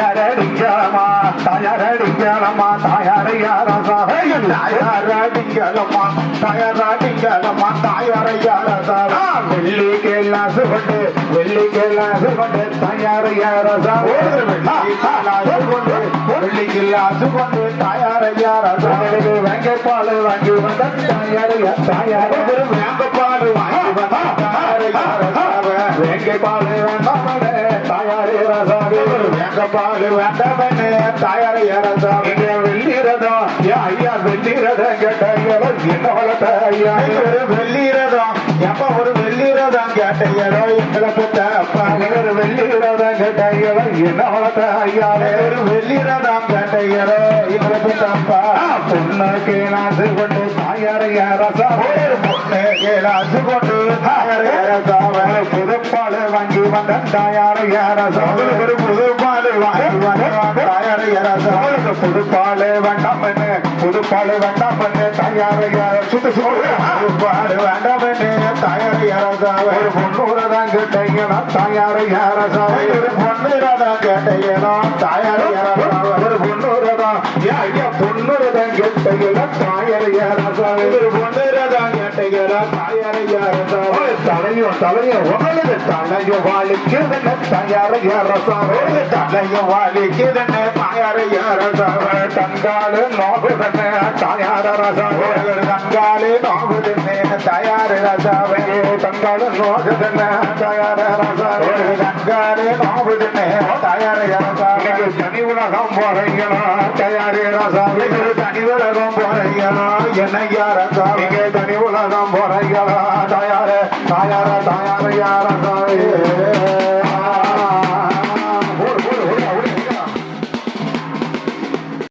தாயாரடிக்கலமா தாயாரடிக்கலமா தாயாரையாரசா தாயாரடிக்கலமா தாயாரடிக்கலமா தாயாரையாரசா வெள்ளி கேலாசு கொண்டு வெள்ளி கேலாசு கொண்டு தாயாரையாரசா வெள்ளி கில்லாசு கொண்டு தாயாரையாரசா வெங்கப்பாடு வாங்கி வந்த தாயாரையா தாயார வேங்கப்பாடு வாங்கி வந்த தாயாரையாரசா வேங்கப்பாடு வேண்டாமனே தாயாரே வேங்கப்பாடு வேண்டாமனே தாயாரே ரசாவே வெள்ளிரதம் ஐயா வெள்ளிரதம் கேட்டையோ என்ன வளர்த்த ஐயா? ஒரு வெள்ளிரதம் எப்ப ஒரு வெள்ளிரதம் கேட்டையோ எங்களை பெற்ற அப்பா. ஒரு வெள்ளிரதம் கேட்டையோ என்ன வளர்த்த ஐயா? ஒரு வெள்ளிரதம் கேட்டையோ எங்களை பெற்ற அப்பா. பொண்ணு கேளாசு கொண்டு தாயாரையா ரசா பொண்ணு கேளாசு கொண்டு ரசா புதுப்பாடு வாங்கி வந்த தாயாரையா ரசா ஒரு புதுப்பாடு வாங்கி வந்த தாயாரையா ரசா புதுப்பாடு வேண்டாம் பண்ணு புதுப்பாடு வேண்டாம் பண்ணு தாயாரையா சுத்து சொல்லு புதுப்பாடு வேண்டாம் பண்ணு தாயாரையா ரசா ஒரு பொண்ணூரை தான் கேட்டீங்கன்னா தாயாரையா ரசா ஒரு பொண்ணூரை தான் கேட்டீங்கன்னா தாயாரையா ரசா ஒரு பொண்ணூரை தான் ஐயா பொண்ணூரை தான் கேட்டீங்கன்னா தாயாரையா ரசா ஒரு பொண்ணூரை தான் கேட்டீங்கன்னா தாயாரையா ரசா தலையும் தலையும் உங்களது தலையும் வாழிக்குதுன்னு தாயாரையா ரசா தலையும் வாழிக்குதுன்னு தாயாரையா ரசா தங்காலு நோகுதுன்னு தாயார ரசா தங்காலு நோகுதுன்னு தாயார ரசாவே தங்காலு நோகுதுன்னு தாயார ரசா தங்காலு நோகுதுன்னு தாயார ரசா தனி உலகம் போறீங்களா? தயாரி ரசா தனி உலகம் போறீங்களா? என்னையா ரசா தனி உலகம் போறீங்களா? தாயார தாயார தாயார யார